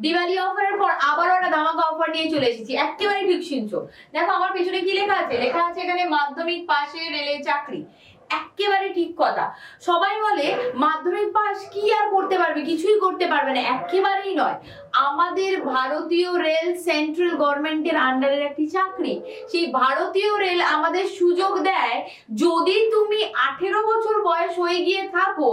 দিওয়ালি অফারের পর আবারও একটা ধামাকা অফার নিয়ে চলে এসেছি। একেবারে ঠিক শুনছো। দেখো আমার পেছনে কি লেখা আছে? লেখা আছে এখানে মাধ্যমিক পাশে রেলের চাকরি। একেবারে ঠিক কথা। সবাই বলে, মাধ্যমিক পাস কি আর করতে পারবে? কিছুই করতে পারবে না। একেবারেই নয়। আমাদের ভারতীয় রেল সেন্ট্রাল গভর্নমেন্টের আন্ডারের একটি চাকরি। সেই ভারতীয় রেল আমাদের সুযোগ দেয়, যদি তুমি আঠেরো বছর বয়স হয়ে গিয়ে থাকো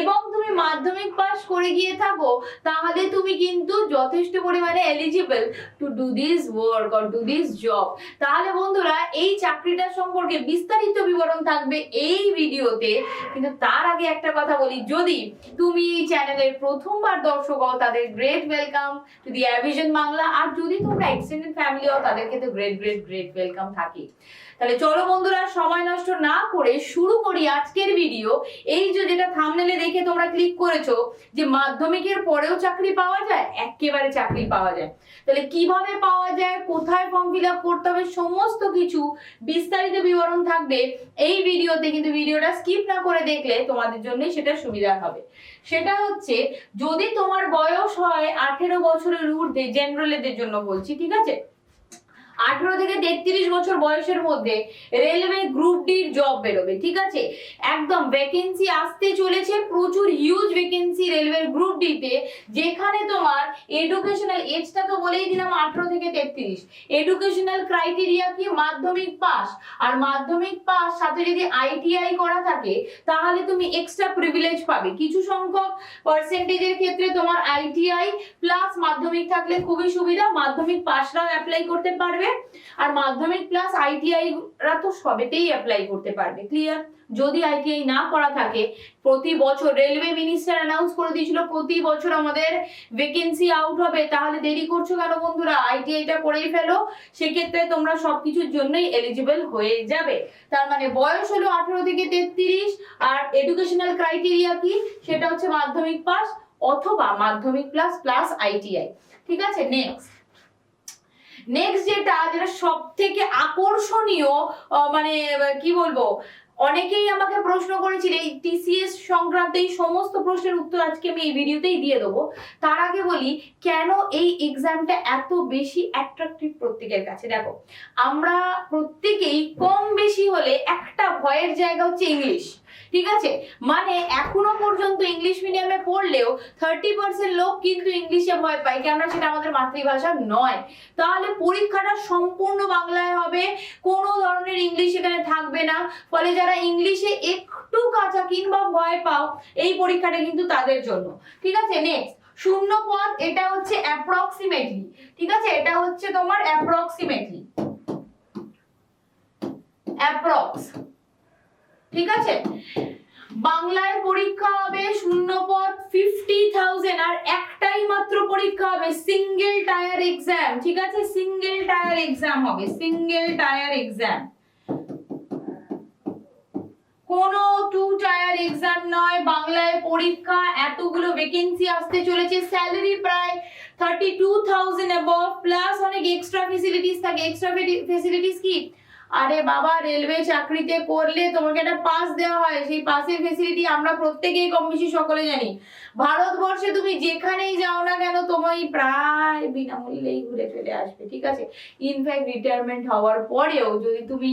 এবং তুমি মাধ্যমিক পাস করে গিয়ে থাকো, তাহলে তুমি কিন্তু যথেষ্ট পরিমাণে eligible to do this work or do this job তাহলে বন্ধুরা, এই চাকরিটা সম্পর্কে বিস্তারিত বিবরণ থাকবে এই ভিডিওতে কিন্তু তার আগে একটা কথা বলি, যদি তুমি এই চ্যানেলের প্রথমবার দর্শক হও, তাদের গ্রেট ওয়েলকাম টু দি অ্যাভিশন বাংলা আর যদি তোমরা এক্সটেন্ডেড ফ্যামিলি হও তাদেরকে তো গ্রেট গ্রেট গ্রেট ওয়েলকাম থাকি তাহলে চলো বন্ধুরা, সময় নষ্ট না করে শুরু করি আজকের ভিডিও এই যে যেটা থামনেলে দেখে তোমরা ক্লিক করেছ, যে মাধ্যমিকের পরেও চাকরি পাওয়া যায়, একেবারে চাকরি পাওয়া যায়। তাহলে কীভাবে পাওয়া যায়, কোথায় ফর্ম ফিল আপ করতে হবে, সমস্ত কিছু বিস্তারিত বিবরণ থাকবে এই ভিডিওতে কিন্তু ভিডিওটা স্কিপ না করে দেখলে তোমাদের জন্যই সেটা সুবিধা হবে। সেটা হচ্ছে, যদি তোমার বয়স হয় আঠেরো বছরের ঊর্ধ্বে জেনারেলদের জন্য বলছি, ঠিক আছে? আঠেরো থেকে তেত্রিশ বছর বয়সের মধ্যে রেলওয়ে গ্রুপ ডির জব বেরোবে, ঠিক আছে? একদম ভ্যাকেন্সি আসতে চলেছে, প্রচুর হিউজ ভ্যাকেন্সি গ্রুপ ডিতে যেখানে তোমার এডুকেশনাল এজটা তো বলেই দিলাম আঠেরো থেকে তেত্রিশ। এডুকেশনাল ক্রাইটেরিয়া কি? মাধ্যমিক পাস আর মাধ্যমিক পাস সাথে যদি আইটিআই করা থাকে, তাহলে তুমি এক্সট্রা প্রিভিলেজ পাবে। কিছু সংখ্যক পার্সেন্টেজের ক্ষেত্রে তোমার আইটিআই প্লাস মাধ্যমিক থাকলে খুবই সুবিধা। মাধ্যমিক পাসরাও অ্যাপ্লাই করতে পারবে। আর মাধ্যমিক প্লাস আইটিআই রা তো সবেতেই অ্যাপ্লাই করতে পারবে। ক্লিয়ার যদি আইটিআই না করা থাকে, প্রতি বছর রেলওয়ে মিনিস্টার অ্যানাউন্স করে দিয়েছিল প্রতি বছর আমাদের ভ্যাকেন্সি আউট হবে, তাহলে দেরি করছ কেন বন্ধুরা? আইটিআইটা করেই ফেলো, সেক্ষেত্রে তোমরা সবকিছুর জন্যই এলিজিবল হয়ে যাবে। তার মানে বয়স হলো আঠেরো থেকে তেত্রিশ, আর এডুকেশনাল ক্রাইটেরিয়া কি? সেটা হচ্ছে মাধ্যমিক পাস অথবা মাধ্যমিক প্লাস প্লাস আইটিআই ঠিক আছে? নেক্সট নেক্সট যেটা যেটা সব থেকে আকর্ষণীয় মানে কি বলব? অনেকেই আমাকে প্রশ্ন করেছিল, এই টিসিএস সংক্রান্ত এই সমস্ত প্রশ্নের উত্তর আজকে আমি এই ভিডিওতেই দিয়ে দেবো। তার আগে বলি, কেন এই এক্সামটা এত বেশি অ্যাট্রাকটিভ প্রত্যেকের কাছে? দেখো, আমরা প্রত্যেকেই কম বেশি হলে একটা ভয়ের জায়গা হচ্ছে ইংলিশ ঠিক আছে? মানে এখনও পর্যন্ত ইংলিশ মিডিয়ামে পড়লেও থার্টি পার্সেন্ট লোক কিন্তু ইংলিশে ভয় পায়, কেননা সেটা আমাদের মাতৃভাষা নয়। তাহলে পরীক্ষাটা সম্পূর্ণ বাংলায় হবে, কোনো ধরনের ইংলিশ এখানে থাকবে না। ফলে যারা ইংলিশে একটু কাঁচা কিংবা ভয় পাও, এই পরীক্ষাটা কিন্তু তাদের জন্য। ঠিক আছে? নেক্সট শূন্য পদ, এটা হচ্ছে অ্যাপ্রক্সিমেটলি ঠিক আছে? এটা হচ্ছে তোমার অ্যাপ্রক্সিমেটলি অ্যাপ্রক্স ঠিক আছে? বাংলায় পরীক্ষা হবে শূন্য পদ ফিফটি থাউজেন্ড আর একটাই মাত্র পরীক্ষা হবে সিঙ্গেল টায়ার এক্সাম ঠিক আছে? সিঙ্গেল টায়ার এক্সাম হবে সিঙ্গেল টায়ার এক্সাম কোনো টু টায়ার এক্সাম নয়, বাংলায় পরীক্ষা, এতগুলো ভ্যাকেন্সি আসতে চলেছে স্যালারি প্রায় thirty two thousand above plus অনেক এক্সট্রা ফেসিলিটিস থাকে। এক্সট্রা ফেসিলিটিস কি? আরে বাবা রেলওয়ে চাকরিতে করলে তোমাকে একটা পাস দেওয়া হয়। সেই পাসের ফেসিলিটি আমরা প্রত্যেকেই কম বেশি সকলে জানি। ভারতবর্ষে তুমি যেখানেই যাও না কেন, তোমায় প্রায় বিনামূল্যেই ঘুরে চলে আসবে, ঠিক আছে? ইনফ্যাক্ট রিটায়ারমেন্ট হওয়ার পরেও যদি তুমি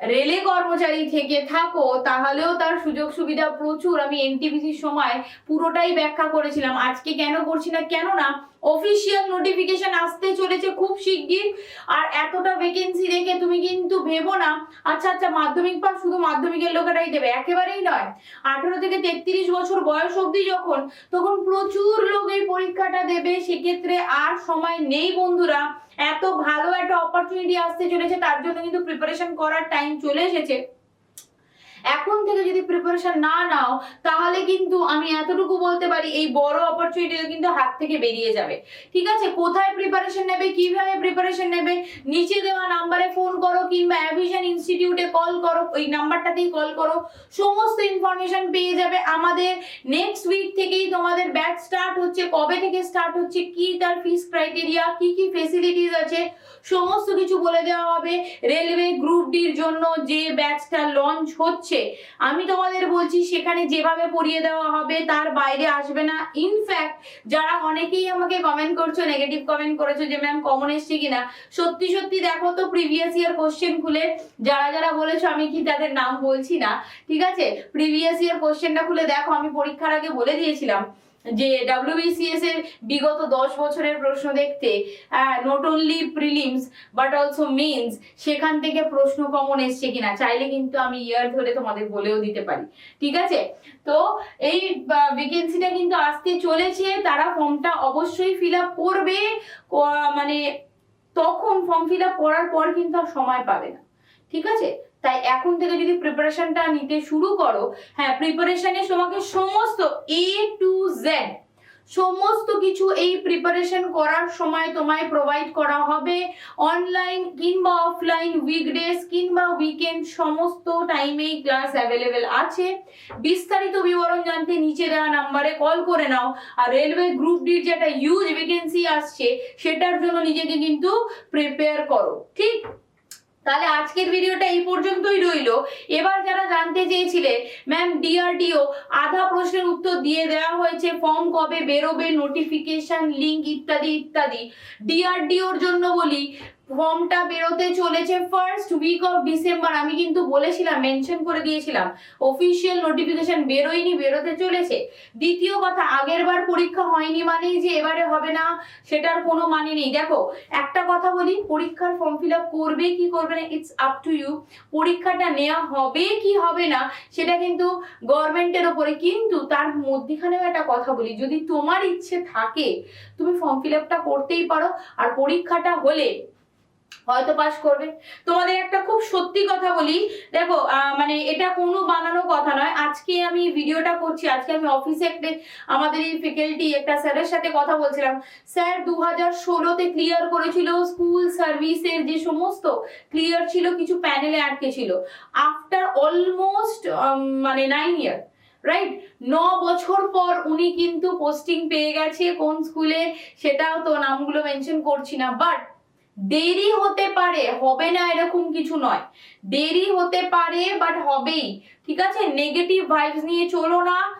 রেলে কর্মচারী থেকে থাকো, তাহলেও তার সুযোগ সুবিধা প্রচুর। আমি এনটিপিসির সময় পুরোটাই ব্যাখ্যা করেছিলাম। আজকে কেন করছি না? কেন না অফিসিয়াল নোটিফিকেশন আসতে চলেছে খুব শিগগির। আর এতটা ভ্যাকেন্সি দেখে তুমি কিন্তু ভেবো না। আচ্ছা আচ্ছা মাধ্যমিক পাস শুধু মাধ্যমিকের লোকেরাই দেবে। একেবারেই নয়। আঠেরো থেকে তেত্রিশ বছর বয়স অবধি যখন, তখন প্রচুর লোক এই পরীক্ষাটা দেবে। সেক্ষেত্রে আর সময় নেই বন্ধুরা। এত ভালো একটা অপরচুনিটি আসতে চলেছে তার জন্য কিন্তু প্রিপারেশন করার টাইম চলে এসেছে। এখন থেকে যদি প্রিপারেশন না নাও, তাহলে কিন্তু আমি এতটুকু বলতে পারি এই বড় অপরচুনিটি কিন্তু হাত থেকে বেরিয়ে যাবে। ঠিক আছে? কোথায় প্রিপারেশন নেবে? কীভাবে প্রিপারেশন নেবে? নিচে দেওয়া নাম্বারে ফোন করো কিংবা অ্যাভিশন ইনস্টিটিউটে কল করো, ওই নাম্বারটাতেই কল করো। সমস্ত ইনফরমেশন পেয়ে যাবে। আমাদের নেক্সট উইক থেকেই তোমাদের ব্যাচ স্টার্ট হচ্ছে। কবে থেকে স্টার্ট হচ্ছে? কি তার ফিস ক্রাইটেরিয়া কি কি ফেসিলিটিস আছে? সমস্ত কিছু বলে দেওয়া হবে। রেলওয়ে গ্রুপ ডির জন্য যে ব্যাচটা লঞ্চ হচ্ছে হচ্ছে? আমি তোমাদের বলছি, সেখানে যেভাবে পড়িয়ে দেওয়া হবে, তার বাইরে আসবে না। ইনফ্যাক্ট যারা অনেকেই আমাকে কমেন্ট করছ নেগেটিভ কমেন্ট করেছ যে ম্যাম কমন এসছে কিনা? সত্যি সত্যি দেখো তো প্রিভিয়াস ইয়ার কোশ্চেন খুলে যারা যারা বলেছ, আমি কি তাদের নাম বলছি না? ঠিক আছে? প্রিভিয়াস ইয়ার কোশ্চেনটা খুলে দেখো, আমি পরীক্ষার আগে বলে দিয়েছিলাম। যে ডাব্লিউবিসিএস এর বিগত দশ বছরের প্রশ্ন দেখতে not only prelims but also mains সেখান থেকে প্রশ্ন কমন এসছে কিনা, চাইলে কিন্তু আমি ইয়ার ধরে তোমাদের বলেও দিতে পারি। ঠিক আছে? তো এই ভ্যাকেন্সিটা কিন্তু আসতে চলেছে, তারা ফর্মটা অবশ্যই ফিল আপ করবে মানে তখন ফর্ম ফিল আপ করার পর কিন্তু আর সময় পাবে না। ঠিক আছে? তাই এখন থেকে যদি প্রিপারেশনটা নিতে শুরু করো হ্যাঁ প্রিপারেশনের তোমাকে সমস্ত এ টু জেড সমস্ত কিছু এই প্রিপারেশন করার সময় তোমায় প্রোভাইড করা হবে অনলাইন কিংবা অফলাইন উইকডেজ কিংবা উইকেন্ড সমস্ত টাইমেই ক্লাস অ্যাভেলেবেল আছে। বিস্তারিত বিবরণ জানতে নিচে দেওয়া নাম্বারে কল করে নাও। আর রেলওয়ে গ্রুপ ডির যেটা ইউজ ভ্যাকেন্সি আসছে, সেটার জন্য নিজেকে কিন্তু প্রিপেয়ার করো, ঠিক? তাহলে আজকের ভিডিওটা এই পর্যন্তই রইল। এবার যারা জানতে চেয়েছিলে ম্যাম ডিআরডিও আধা প্রশ্নের উত্তর দিয়ে দেওয়া হয়েছে ফর্ম কবে বেরোবে নোটিফিকেশন লিঙ্ক ইত্যাদি ইত্যাদি। ডিআরডিওর জন্য বলি ফর্মটা বেরোতে চলেছে ফার্স্ট উইক অফ ডিসেম্বর আমি কিন্তু বলেছিলাম মেনশন করে দিয়েছিলাম। অফিসিয়াল নোটিফিকেশন বেরোয়নি, বেরোতে চলেছে। দ্বিতীয় কথা, আগের বার পরীক্ষা হয়নি মানেই যে এবারে হবে না, সেটার কোনো মানে নেই। দেখো, একটা কথা বলি, পরীক্ষার ফর্ম ফিল আপ করবে কি করবে না ইটস আপ টু ইউ পরীক্ষাটা নেওয়া হবে কি হবে না, সেটা কিন্তু গভর্নমেন্টের ওপরে। কিন্তু তার মধ্যেখানেও একটা কথা বলি, যদি তোমার ইচ্ছে থাকে, তুমি ফর্ম ফিল আপটা করতেই পারো। আর পরীক্ষাটা হলে হয়তো পাস করবে। তোমাদের একটা খুব সত্যি কথা বলি, দেখো মানে এটা কোনো বানানো কথা নয়। আজকে আমি ভিডিওটা করছি, আজকে আমি অফিসে একটা, আমাদের এই ফ্যাকাল্টি একটা স্যারের সাথে কথা বলছিলাম। স্যার দু হাজার ষোলোতে ক্লিয়ার করেছিল স্কুল সার্ভিসের যে সমস্ত ক্লিয়ার ছিল, কিছু প্যানেলে আটকে ছিল। আফটার অলমোস্ট মানে নাইন ইয়ার রাইট ন বছর পর উনি কিন্তু পোস্টিং পেয়ে গেছে কোন স্কুলে সেটাও তো নামগুলো মেনশন করছি না। বাট দেরি হতে পারে, হবে না এরকম কিছু নয়। দেরি হতে পারে বাট হবেই। ঠিক আছে? নেগেটিভ ভাইবস নিয়ে চলো না।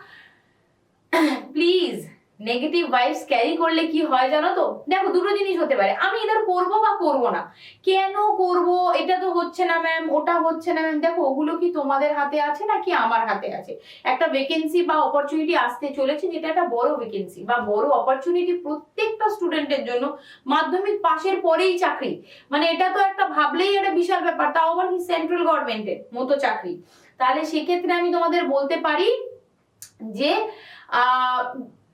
প্লিজ নেগেটিভ ভাইবস ক্যারি করলে কি হয় জানো তো? দেখো, দুটো জিনিস হতে পারে। আমি এদের করব বা করব না। কেন করব? এটা তো হচ্ছে না ম্যাম ওটা হচ্ছে না ম্যাম দেখো, ওগুলো কি তোমাদের হাতে আছে নাকি আমার হাতে আছে? একটা ভ্যাকেন্সি বা অপরচুনিটি আসতে চলেছে, যেটা একটা বড় ভ্যাকেন্সি বা বড় অপরচুনিটি প্রত্যেকটা স্টুডেন্টের জন্য মাধ্যমিক পাশের পরেই চাকরি। মানে এটা তো একটা ভাবলেই একটা বিশাল ব্যাপার। তাও আবার কি সেন্ট্রাল গভর্নমেন্টের মতো চাকরি। তাহলে সেক্ষেত্রে আমি তোমাদের বলতে পারি যে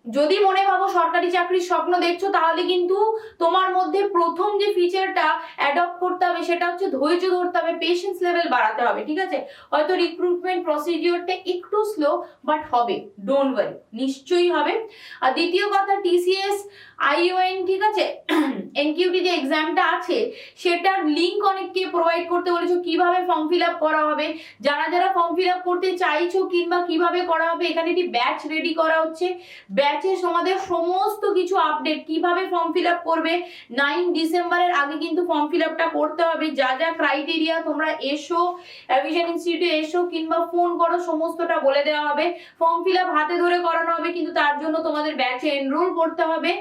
যদি মনে ভাবো সরকারি চাকরির স্বপ্ন দেখছ, তাহলে কিন্তু তোমার মধ্যে প্রথম যে ফিচারটা অ্যাডপ্ট করতে হবে, সেটা হচ্ছে ধৈর্য ধরতে হবে পেশেন্স লেভেল বাড়াতে হবে, ঠিক আছে? হয়তো রিক্রুটমেন্ট প্রসিডিওরটা একটু স্লো বাট হবে ডোন্ট ওয়ারি নিশ্চয়ই হবে। আর দ্বিতীয় কথা টিসিএস আইওএন ঠিক আছে? এনকিউটি যে এক্সামটা আছে, সেটার লিঙ্ক অনেককে প্রোভাইড করতে বলেছ, কীভাবে ফর্ম ফিল আপ করা হবে, যারা যারা ফর্ম ফিল আপ করতে চাইছো কিংবা কীভাবে করা হবে, এখানে একটি ব্যাচ রেডি করা হচ্ছে। ব্যাচে তোমাদের সমস্ত কিছু আপডেট কীভাবে ফর্ম ফিল করবে? নাইন ডিসেম্বরের আগে কিন্তু ফর্ম ফিল করতে হবে। যা যা ক্রাইটেরিয়া তোমরা এসো অ্যাভিশন ইনস্টিটিউটে এসো কিংবা ফোন করো, সমস্তটা বলে দেওয়া হবে। ফর্ম ফিল হাতে ধরে করানো হবে, কিন্তু তার জন্য তোমাদের ব্যাচে এনরোল করতে হবে।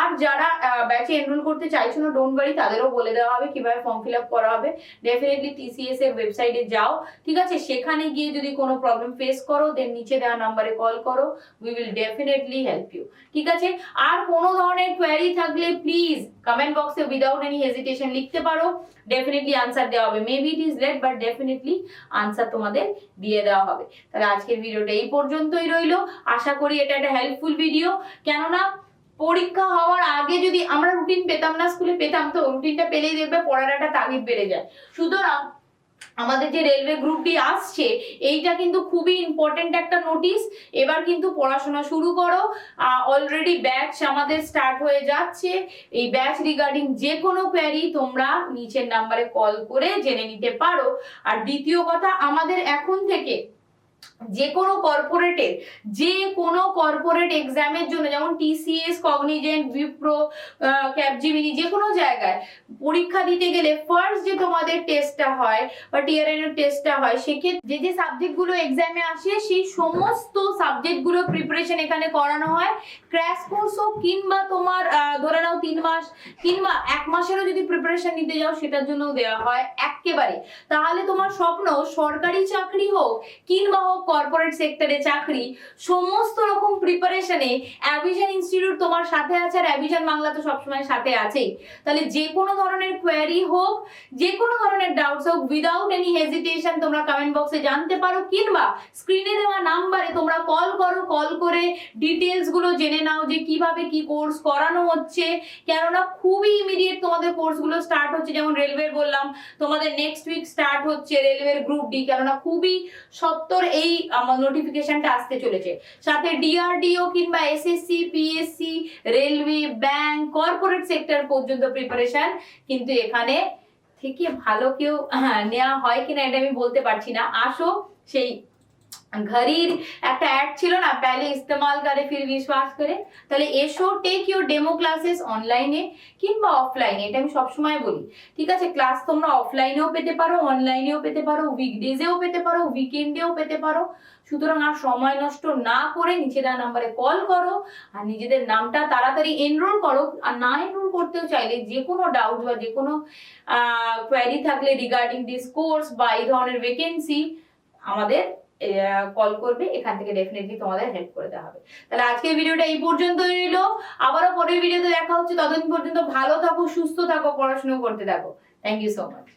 আর যারা ব্যাচে এনরোল করতে চাইছো না ডোন্ট ওয়ারি তাদেরও বলে দেওয়া হবে কীভাবে ফর্ম ফিল করা হবে। ডেফিনেটলি টিসিএস এর ওয়েবসাইটে যাও। ঠিক আছে? সেখানে গিয়ে যদি কোনো প্রবলেম ফেস করো দেন নিচে দেওয়া নাম্বারে কল করো। We will definitely help you ঠিক আছে? আর কোনো ধরনের কোয়ারি থাকলে প্লিজ কমেন্ট বক্সে উইদাউট এনি হেজিটেশন লিখতে পারো। ডেফিনেটলি আনসার দেওয়া হবে। Maybe it is late but definitely answer তোমাদের দিয়ে দেওয়া হবে। তাহলে আজকের ভিডিওটা এই পর্যন্তই রইল। আশা করি এটা একটা হেল্পফুল ভিডিও কেননা পরীক্ষা হওয়ার আগে যদি আমরা রুটিন পেতাম না, স্কুলে পেতাম, তো রুটিনটা পেলেই দেখবে পড়ার একটা তাগিদ বেড়ে যায়। সুতরাং আমাদের যে রেলওয়ে গ্রুপটি আসছে, এইটা কিন্তু খুবই ইম্পর্টেন্ট একটা নোটিশ এবার কিন্তু পড়াশোনা শুরু করো। অলরেডি ব্যাচ আমাদের স্টার্ট হয়ে যাচ্ছে। এই ব্যাচ রিগার্ডিং যে কোনো কোয়ারি তোমরা নিচের নাম্বারে কল করে জেনে নিতে পারো। আর দ্বিতীয় কথা, আমাদের এখন থেকে যে কোনো কর্পোরেটের যে কোনো কর্পোরেট এক্সামের জন্য, যেমন টিসিএস কগনিজেন্ট বিপ্রো ক্যাপজিমিনি যে কোনো জায়গায় পরীক্ষা দিতে গেলে ফার্স্ট যে তোমাদের টেস্টটা হয় বা টিআরএন এর টেস্টটা হয়, সেক্ষেত্রে যে যে সাবজেক্টগুলো এক্সামে আসে, সেই সমস্ত সাবজেক্টগুলো প্রিপারেশন এখানে করানো হয়। ক্র্যাশ কোর্স হোক কিংবা তোমার ধরে নাও তিন মাস, কিংবা এক মাসেরও যদি প্রিপারেশন নিতে যাও, সেটার জন্য দেওয়া হয় একেবারে। তাহলে তোমার স্বপ্ন সরকারি চাকরি হোক কিংবা কর্পোরেট সেক্টরে চাকরি, সমস্ত রকম প্রিপারেশনে অ্যাভিশন ইনস্টিটিউট তোমার সাথে আছে আর অ্যাভিশন বাংলা তো সবসময় সাথে আছেই। তাহলে যে কোনো ধরনের কোয়ারি হোক, যে কোনো ধরনের ডাউটস হোক উইদাউট এনি হেজিটেশন তোমরা কমেন্ট বক্সে জানতে পারো, কিংবা স্ক্রিনে দেওয়া নাম্বারে তোমরা কল করো কল করে ডিটেলসগুলো জেনে নাও যে কীভাবে কি কোর্স করানো হচ্ছে। কেননা খুবই ইমিডিয়েট তোমাদের কোর্সগুলো স্টার্ট হচ্ছে, যেমন রেলওয়ে বললাম, তোমাদের নেক্সট উইক স্টার্ট হচ্ছে রেলওয়ের গ্রুপ ডি কেননা খুবই সত্তর এই নোটিফিকেশনটা আসতে চলেছে। সাথে ডিআরডিও কিংবা SSC PSC railway bank corporate sector পর্যন্ত প্রিপারেশন কিন্তু এখানে থেকে ভালো কেউ হ্যাঁ, নেওয়া হয় কিনা এটা আমি বলতে পারছি না। আসো সেই ঘড়ির একটা অ্যাড ছিল না পেলে ইস্তেমাল করে, ফির বিশ্বাস করে। তাহলে এসো টেক ইউর ডেমো ক্লাসেস অনলাইনে কিংবা অফলাইনে এটা আমি সবসময় বলি। ঠিক আছে ক্লাস তোমরা অফলাইনেও পেতে পারো অনলাইনেও পেতে পারো উইকডেজেও পেতে পারো উইকেন্ডেও পেতে পারো। সুতরাং আর সময় নষ্ট না করে নিচে দেওয়া নাম্বারে কল করো, আর নিজেদের নামটা তাড়াতাড়ি এনরোল করো। আর না এনরোল করতেও চাইলে যে কোনো ডাউট বা যে কোনো কোয়ারি থাকলে রিগার্ডিং দিস কোর্স বা এই ধরনের ভ্যাকেন্সি আমাদের কল করবে, এখান থেকে ডেফিনেটলি তোমাদের হেল্প করে দেওয়া হবে। তাহলে আজকের ভিডিওটা এই পর্যন্ত রইল। আবারও পরের ভিডিওতে দেখা হচ্ছে। ততদিন পর্যন্ত ভালো থাকো, সুস্থ থাকো, পড়াশুনো করতে থাকো। Thank you so much